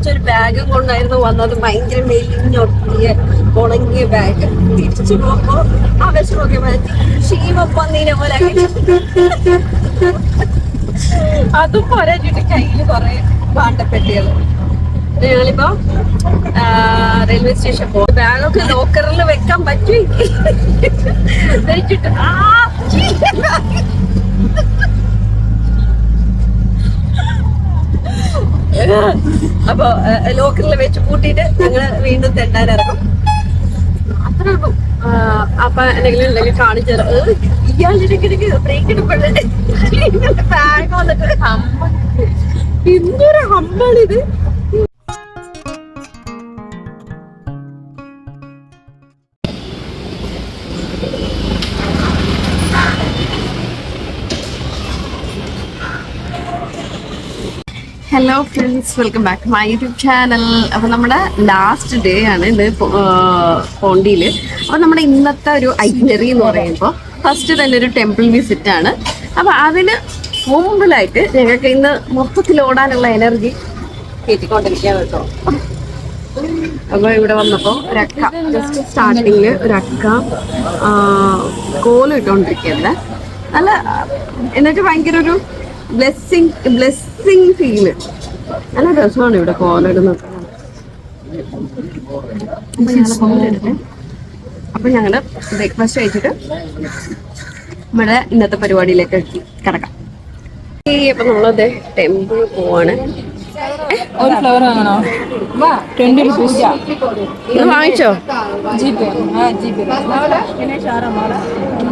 പിടിച്ചൊരു ബാഗും കൊണ്ടായിരുന്നു വന്നത്. ഭയങ്കര മെലിഞ്ഞൊട്ടിയ ഉണങ്ങിയ ബാഗ് തിരിച്ചു പോകുമ്പോ ആ വിഷമൊക്കെ മാറ്റി ക്ഷീമപ്പന്നീനെ പോലെ. അതും പോരാഞ്ഞിട്ട് കയ്യിൽ കുറെ പാണ്ടപ്പെട്ടികൾ ഞങ്ങളിപ്പോ റെയിൽവേ സ്റ്റേഷൻ പോകും ബാഗൊക്കെ ലോക്കറിൽ വെക്കാൻ പറ്റുമെങ്കിൽ വെച്ചിട്ട് ആ ചീ, ബാഗ്. അപ്പൊ ലോക്കറിൽ വെച്ച് കൂട്ടിയിട്ട് ഞങ്ങൾ വീണ്ടും ആ, അപ്പൊ എന്തെങ്കിലും കാണിച്ചു break ഹമ്മാണിത് hello friends welcome back my YouTube channel അപ്പൊ നമ്മുടെ ലാസ്റ്റ് ഡേ ആണ് ഇത് പോ- ആ, പോണ്ടിയിൽ. അപ്പൊ നമ്മുടെ ഇന്നത്തെ ഒരു ഐറ്റിനറി എന്ന് പറയുമ്പോൾ ഫസ്റ്റ് തന്നെ ഒരു ടെമ്പിൾ വിസിറ്റ് ആണ്. അപ്പൊ അതിന് മുമ്പിലായിട്ട് ഞങ്ങൾക്ക് ഇന്ന് മൊത്തത്തിൽ ഓടാനുള്ള എനർജി കയറ്റിക്കൊണ്ടിരിക്കാൻ കേട്ടോ. അപ്പൊ ഇവിടെ വന്നപ്പോ ഒരക്ക ജസ്റ്റ് സ്റ്റാർട്ടിങ്ങിൽ ഒരക്ക ആ, കോലം ഇട്ടുകൊണ്ടിരിക്കുകയല്ലേ നല്ല എന്നിട്ട് ഭയങ്കര ഒരു ബ്ലെസ്സിങ് ബ്ലെസ്സിങ് ഫീൽ നല്ല രസമാണ് ഇവിടെ കോലിടുന്നത്. അപ്പൊ ഞങ്ങൾ ബ്രേക്ക്ഫാസ്റ്റ് കഴിച്ചിട്ട് നമ്മുടെ ഇന്നത്തെ പരിപാടിയിലേക്ക് കിടക്കാം. അപ്പൊ നമ്മളത് ടെമ്പിൾ പോവാണ്. ഒരു ഫ്ലവർ വാങ്ങണോ? ട്വന്റി റുപ്പീസ് വാങ്ങിച്ചോ? ജി പേ ജി പേ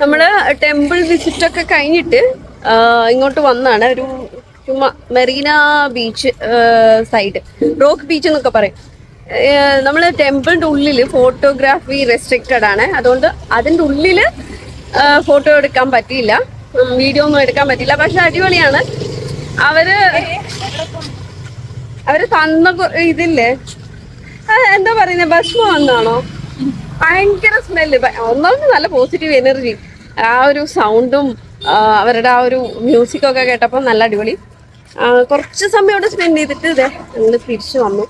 നമ്മൾ ടെമ്പിൾ വിസിറ്റ് ഒക്കെ കഴിഞ്ഞിട്ട് ഇങ്ങോട്ട് വന്നാണ്. ഒരു Marina beach side rock beach എന്നൊക്കെ പറയും. നമ്മൾ ടെമ്പിളിന്റെ ഉള്ളിൽ ഫോട്ടോഗ്രാഫി റെസ്ട്രിക്റ്റഡ് ആണ്. അതുകൊണ്ട് അതിന്റെ ഉള്ളിൽ ഫോട്ടോ എടുക്കാൻ പറ്റിയില്ല. വീഡിയോ ഒന്നും എടുക്കാൻ പറ്റില്ല പക്ഷെ അടിപൊളിയാണ്. അവർ അവർ തന്ന ഇതില്ലേ? എന്താ പറയുന്നത് ഭക്ഷണം വന്നാണോ ഭയങ്കര സ്മെല്ല് ഒന്നാമത് നല്ല പോസിറ്റീവ് എനർജി ആ ഒരു സൗണ്ടും അവരുടെ ആ ഒരു മ്യൂസിക്കൊക്കെ കേട്ടപ്പോൾ നല്ല അടിപൊളി. കുറച്ച് സമയം അവിടെ സ്പെൻഡ് ചെയ്തിട്ട് ഇതേ ഞങ്ങൾ തിരിച്ചു വന്നു.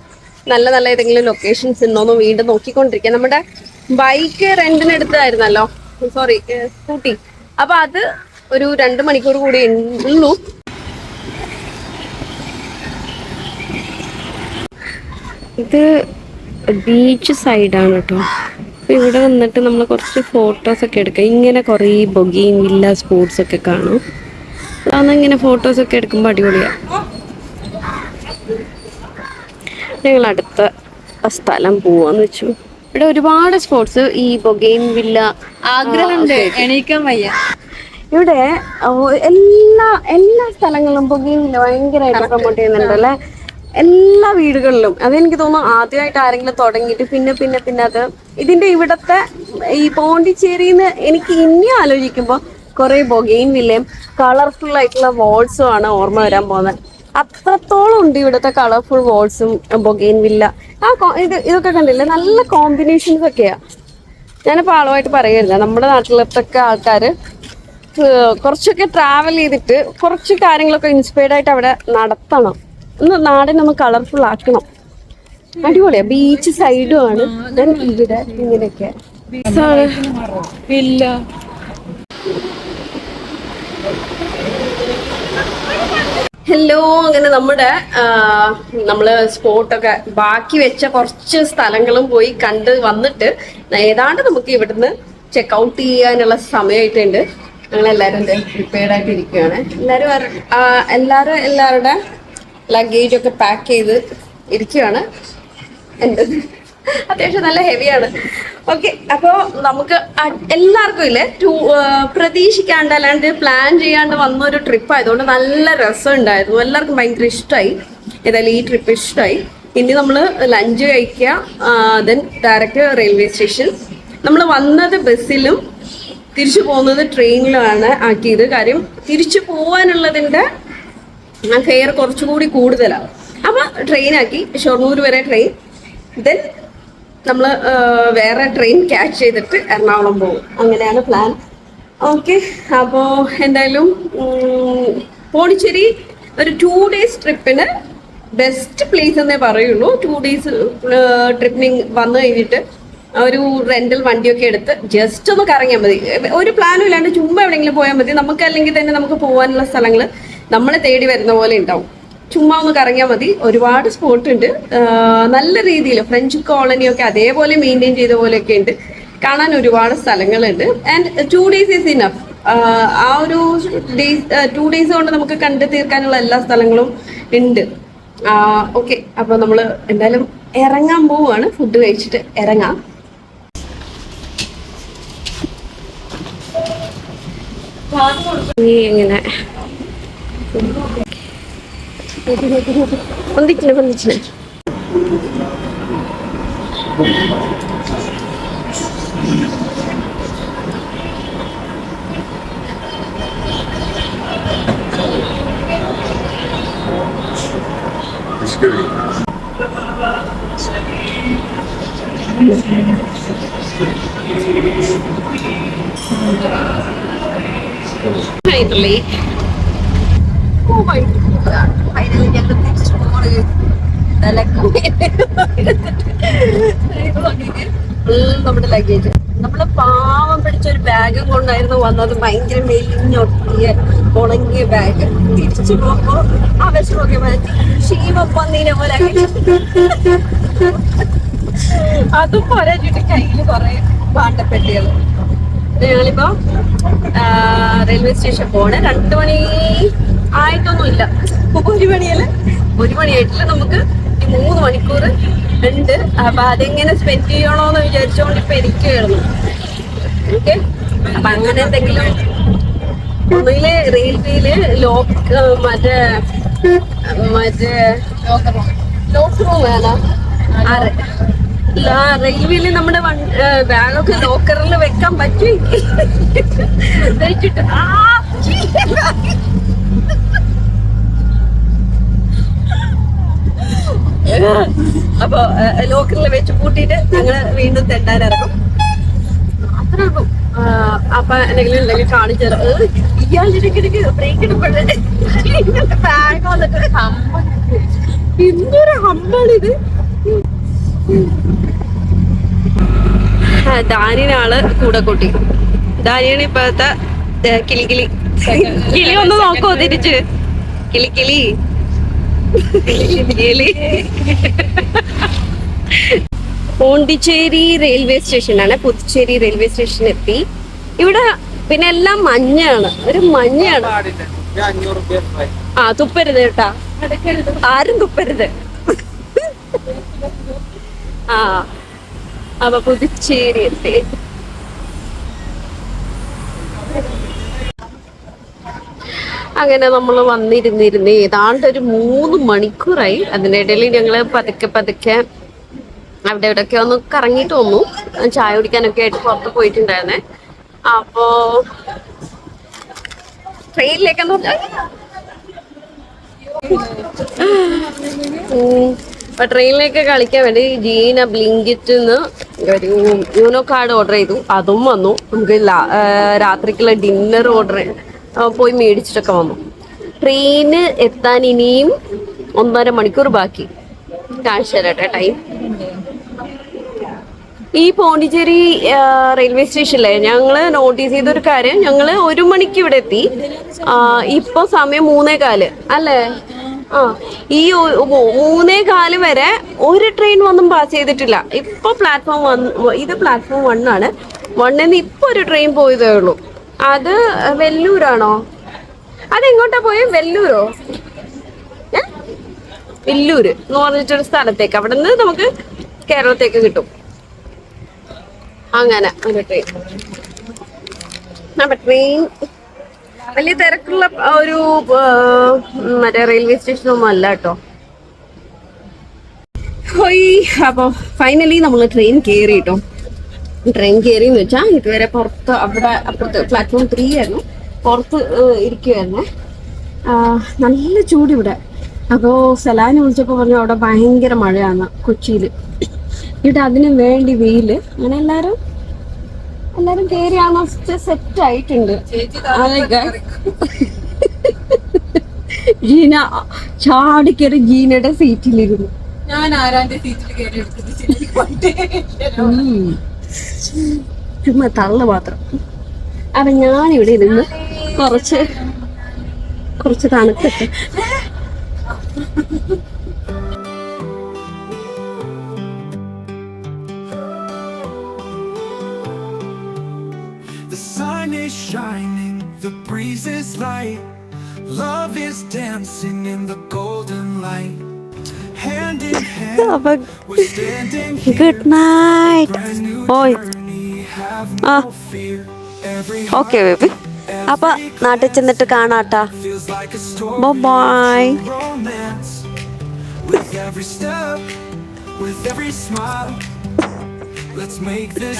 നല്ല നല്ല ഏതെങ്കിലും ലൊക്കേഷൻസ് ഉണ്ടോന്ന് വീണ്ടും നോക്കിക്കൊണ്ടിരിക്കുക നമ്മുടെ ബൈക്ക് റെന്റിന് എടുത്തതായിരുന്നല്ലോ സോറി സ്കൂട്ടി അപ്പൊ അത് ഒരു രണ്ട് മണിക്കൂർ കൂടി ഉള്ളൂ. ഇത് ബീച്ച് സൈഡാണ് കേട്ടോ അപ്പൊ ഇവിടെ വന്നിട്ട് നമ്മൾ കുറച്ച് ഫോട്ടോസ് ഒക്കെ എടുക്കാം. ഇങ്ങനെ കുറേ ബൊഗിയും വില്ല സ്പോർട്സ് ഒക്കെ കാണും. അതാണ് ഇങ്ങനെ ഫോട്ടോസ് ഒക്കെ എടുക്കുമ്പോൾ അടിപൊളിയാണ് ഞങ്ങൾ അടുത്ത സ്ഥലം പോവാന്ന് വെച്ചു. ഇവിടെ ഒരുപാട് സ്പോർട്സ് ഈ ബൊഗെയിൻ വില്ല ആഗ്രഹമുണ്ട് എണീക്കാൻ വയ്യ. ഇവിടെ എല്ലാ എല്ലാ സ്ഥലങ്ങളിലും പുകയില്ല ഭയങ്കരമായിട്ട് പ്രൊമോട്ട് ചെയ്യുന്നുണ്ട് അല്ലെ? എല്ലാ വീടുകളിലും. അതെനിക്ക് തോന്നുന്നു ആദ്യമായിട്ട് ആരെങ്കിലും തുടങ്ങിയിട്ട് പിന്നെ പിന്നെ പിന്നെ അത് ഇതിന്റെ ഇവിടത്തെ ഈ പോണ്ടിച്ചേരിന്ന് എനിക്ക് ഇനി ആലോചിക്കുമ്പോൾ കുറെ ബൊഗെയിൻ വില്ലയും കളർഫുൾ ആയിട്ടുള്ള വാൾസും ആണ് ഓർമ്മ വരാൻ പോകുന്നത്. അത്രത്തോളം ഉണ്ട് ഇവിടുത്തെ കളർഫുൾ വാൾസും ബൊഗെയിൻ വില്ല ആ ഇത് ഇതൊക്കെ കണ്ടില്ലേ? നല്ല കോമ്പിനേഷൻസ് ഒക്കെയാ. ഞാനിപ്പോൾ ആളുമായിട്ട് പറയുന്നില്ല നമ്മുടെ നാട്ടിലത്തൊക്കെ ആൾക്കാർ കുറച്ചൊക്കെ ട്രാവൽ ചെയ്തിട്ട് കുറച്ച് കാര്യങ്ങളൊക്കെ ഇൻസ്പയർഡ് ആയിട്ട് അവിടെ നടത്തണം. ഒന്ന് നാടിനെ നമ്മൾ കളർഫുൾ ആക്കണം. അടിപൊളിയാ. ബീച്ച് സൈഡും ആണ്. ഇവിടെ ഇങ്ങനെയൊക്കെ രസാണ്. ഇല്ല ഹലോ അങ്ങനെ നമ്മുടെ നമ്മൾ സ്പോട്ടൊക്കെ ബാക്കി വെച്ച കുറച്ച് സ്ഥലങ്ങളും പോയി കണ്ട് വന്നിട്ട് ഏതാണ്ട് നമുക്ക് ഇവിടുന്ന് ചെക്ക് ഔട്ട് ചെയ്യാനുള്ള സമയമായിട്ടുണ്ട്. ഞങ്ങളെല്ലാവരും പ്രിപ്പയർഡ് ആയിട്ട് ഇരിക്കുകയാണ് എല്ലാവരും എല്ലാവരും എല്ലാവരുടെ ലഗേജൊക്കെ പാക്ക് ചെയ്ത് ഇരിക്കുകയാണ് എന്റെ അത്യാവശ്യം നല്ല ഹെവിയാണ്. ഓക്കെ അപ്പോൾ നമുക്ക് എല്ലാവർക്കും ഇല്ലേ? ടൂ പ്രതീക്ഷിക്കാണ്ട് അല്ലാണ്ട് പ്ലാൻ ചെയ്യാണ്ട് വന്ന ഒരു ട്രിപ്പ് ആയതുകൊണ്ട് നല്ല രസം ഉണ്ടായിരുന്നു. എല്ലാവർക്കും ഭയങ്കര ഇഷ്ടമായി ഏതായാലും ഈ ട്രിപ്പ് ഇഷ്ടമായി ഇനി നമ്മൾ ലഞ്ച് കഴിക്കുക. ദെൻ ഡയറക്റ്റ് റെയിൽവേ സ്റ്റേഷൻ നമ്മൾ വന്നത് ബസ്സിലും തിരിച്ചു പോകുന്നത് ട്രെയിനിലുമാണ് ആക്കിയത്. കാര്യം തിരിച്ചു പോകാനുള്ളതിന്റെ ഫെയർ കുറച്ചുകൂടി കൂടുതലാണ് അപ്പോൾ ട്രെയിനാക്കി ഷൊർണൂർ വരെ ട്രെയിൻ ദെൻ നമ്മൾ വേറെ ട്രെയിൻ ക്യാച്ച് ചെയ്തിട്ട് എറണാകുളം പോകും. അങ്ങനെയാണ് പ്ലാൻ ഓക്കെ അപ്പോ എന്തായാലും പോണിച്ചേരി ഒരു ടു ഡേയ്സ് ട്രിപ്പിന് ബെസ്റ്റ് പ്ലേസ് എന്നേ പറയുള്ളൂ. ടു ഡേയ്സ് ട്രിപ്പിന് വന്നു കഴിഞ്ഞിട്ട് ഒരു റെന്റൽ വണ്ടിയൊക്കെ എടുത്ത് ജസ്റ്റ് ഒന്ന് കറങ്ങിയാൽ മതി. ഒരു പ്ലാനും ഇല്ലാണ്ട് ചുമ്മാ എവിടെയെങ്കിലും പോയാൽ മതി. നമുക്ക് അല്ലെങ്കിൽ തന്നെ നമുക്ക് പോകാനുള്ള സ്ഥലങ്ങൾ നമ്മളെ തേടി വരുന്ന പോലെ ഉണ്ടാവും. ചുമ്മാ ഒന്ന് കറങ്ങിയാൽ മതി. ഒരുപാട് സ്പോട്ട് ഉണ്ട്. നല്ല രീതിയിൽ ഫ്രഞ്ച് കോളനിയൊക്കെ അതേപോലെ മെയിന്റെയിൻ ചെയ്ത പോലെയൊക്കെ ഉണ്ട്. കാണാൻ ഒരുപാട് സ്ഥലങ്ങളുണ്ട്. And two days is enough ആ ഒരു ഡേയ്സ് ടു ഡേയ്സ് കൊണ്ട് നമുക്ക് കണ്ടു തീർക്കാനുള്ള എല്ലാ സ്ഥലങ്ങളും ഉണ്ട്. ഓക്കെ അപ്പോൾ നമ്മൾ എന്തായാലും ഇറങ്ങാൻ പോവുകയാണ് ഫുഡ് കഴിച്ചിട്ട് ഇറങ്ങാം. fındık içine fındık içine. Finally. Oh my god. Finally ഞങ്ങൾ പോണത് നമ്മുടെ ലഗേജ് നമ്മൾ പാവം പിടിച്ച ഒരു ബാഗും കൊണ്ടായിരുന്നു വന്നത് ഭയങ്കര മെലിഞ്ഞൊട്ടിയ ഉണങ്ങിയ ബാഗ് തിരിച്ചു പോകുമ്പോ ആ വിഷമൊക്കെ മാറ്റി ക്ഷീമപ്പന്നീനെ പോലെ. അതും പോരാഞ്ഞിട്ട് കയ്യിൽ കുറെ പാട്ടപ്പെട്ടികൾ ഞങ്ങളിപ്പോ റെയിൽവേ സ്റ്റേഷൻ പോണേ രണ്ടു മണി ആയിട്ടൊന്നുമില്ല ഒരു മണിയല്ല? ഒരു മണിയായിട്ടില്ല നമുക്ക് ഈ മൂന്ന് മണിക്കൂർ ഉണ്ട്. അപ്പൊ അതെങ്ങനെ സ്പെൻഡ് ചെയ്യണോന്ന് വിചാരിച്ചുകൊണ്ട് ഇപ്പൊ ഇരിക്കുകയായിരുന്നു. ഓക്കെ അപ്പൊ അങ്ങനെ എന്തെങ്കിലും ഒന്നുകിൽ റെയിൽവേയിൽ ലോക്ക് മറ്റേ മറ്റേ ലോക്ക് റൂം വേണം റെയിൽവേയിൽ നമ്മുടെ ബാഗൊക്കെ ലോക്കറിൽ വെക്കാൻ പറ്റുമെങ്കിൽ അപ്പൊ ലോക്കറിൽ വെച്ച് പൂട്ടിയിട്ട് ഞങ്ങൾ വീണ്ടും തെണ്ടാനിറങ്ങും അത്രേ ഉള്ളൂ അപ്പൊ എന്തെങ്കിലും ഉണ്ടെങ്കിൽ കാണിച്ചു തരാം. ഇയാളിടയ്ക്കിടയ്ക്ക് ബ്രേക്ക് ഇടുമ്പോഴേ ബാഗ് വന്നിട്ട് എന്തൊരു ഹമ്പാണിത് ദാനിനാൾ കൂടെ കൂട്ടി. ദാനിയാണ് ഇപ്പോഴത്തെ ഏ, കിളി കിളി കിളി ഒന്ന് നോക്കോ തിരിച്ച്. കിളി പോണ്ടിച്ചേരി റെയിൽവേ സ്റ്റേഷനാണ്. പുതുച്ചേരി റെയിൽവേ സ്റ്റേഷൻ എത്തി ഇവിടെ പിന്നെ എല്ലാം മഞ്ഞാണ്. ഒരു മഞ്ഞാണ്. ആ തുപ്പരുത് കേട്ടാ. ആരും തുപ്പരുത്. ആ അപ്പൊ പുതുച്ചേരി എത്തി. അങ്ങനെ നമ്മൾ വന്നിരുന്നിരുന്ന് ഏതാണ്ട് ഒരു മൂന്ന് മണിക്കൂറായി. അതിനിടയിൽ ഞങ്ങൾ പതുക്കെ പതുക്കെ അവിടെ ഇവിടെയൊക്കെ ഒന്ന് കറങ്ങിയിട്ട് വന്നു. ചായ കുടിക്കാനൊക്കെ ആയിട്ട് പുറത്ത് പോയിട്ടുണ്ടായിരുന്നേ. അപ്പോ ട്രെയിനിലേക്ക്. അപ്പൊ ട്രെയിനിലേക്ക് കളിക്കാൻ വേണ്ടി ജീന ബ്ലിങ്കിറ്റ് ഒരു യൂനോ കാർഡ് ഓർഡർ ചെയ്തു. അതും വന്നു. നമുക്ക് രാത്രിക്കുള്ള ഡിന്നർ ഓർഡർ പോയി മേടിച്ചിട്ടൊക്കെ വന്നു. ട്രെയിന് എത്താൻ ഇനിയും ഒന്നര മണിക്കൂർ ബാക്കി. കാണിച്ചു ടൈം ഈ പോണ്ടിച്ചേരി റെയിൽവേ സ്റ്റേഷനിലെ ഞങ്ങൾ നോട്ടീസ് ചെയ്ത ഒരു കാര്യം ഞങ്ങൾ ഒരു മണിക്ക് ഇവിടെ എത്തി. ഇപ്പോൾ ഇപ്പൊ സമയം മൂന്നേ കാൽ അല്ലേ? ആ ഈ മൂന്നേ കാൽ വരെ ഒരു ട്രെയിൻ ഒന്നും പാസ് ചെയ്തിട്ടില്ല. ഇപ്പൊ പ്ലാറ്റ്ഫോം വൺ ഇത് പ്ലാറ്റ്ഫോം വൺ ആണ്. വണ്ണിൽ നിന്ന് ഇപ്പൊ ഒരു ട്രെയിൻ പോയതേ ഉള്ളൂ. അത് വെല്ലൂരാണോ? അതെങ്ങോട്ടാ പോയി? വെല്ലൂരോ? വെല്ലൂര് എന്ന് പറഞ്ഞിട്ടൊരു സ്ഥലത്തേക്ക്. അവിടെ നിന്ന് നമുക്ക് കേരളത്തേക്ക് കിട്ടും. അങ്ങനെ ഒരു ട്രെയിൻ അപ്പൊ ട്രെയിൻ വലിയ തിരക്കുള്ള ഒരു മറ്റേ റെയിൽവേ സ്റ്റേഷനൊന്നും അല്ല കേട്ടോ. അപ്പൊ അപ്പോൾ ഫൈനലി നമ്മൾ ട്രെയിൻ കയറി കേട്ടോ. ട്രെയിൻ കയറി എന്ന് വെച്ചാൽ ഇതുവരെ പുറത്ത് അവിടെ അപ്പുറത്ത് പ്ലാറ്റ്ഫോം ത്രീ ആയിരുന്നു. പുറത്ത് ഇരിക്കുമായിരുന്നേ നല്ല ചൂട് ഇവിടെ. അപ്പോൾ സലാനി വിളിച്ചപ്പോൾ പറഞ്ഞു അവിടെ ഭയങ്കര മഴയാണ് കൊച്ചിയിൽ ഇവിടെ അതിന് വേണ്ടി വെയിൽ അങ്ങനെ എല്ലാവരും എല്ലാരും കയറി ആമസ്റ്റ് സെറ്റ് ആയിട്ടുണ്ട്. ജീന ചാടി കയറി ജീനയുടെ സീറ്റിലിരുന്നു ഞാൻ ആരാന്റെ സീറ്റിൽ കയറി എടുത്തിട്ട്. ചുമ്മാ തള്ള മാത്രം അപ്പൊ ഞാനിവിടെ ഇരുന്ന് കുറച്ച് കുറച്ച് തണുത്തിട്ട് The sun is shining, the breeze is light. Love is dancing in the golden light. അപ്പൊ. ഗുഡ് നൈറ്റ് ഓയ് Ah. Every ഓക്കെ ബേബി അപ്പൊ നാട്ടിൽ ചെന്നിട്ട് കാണാട്ടാ. Bye Romance. With every step, with every smile. Let's make this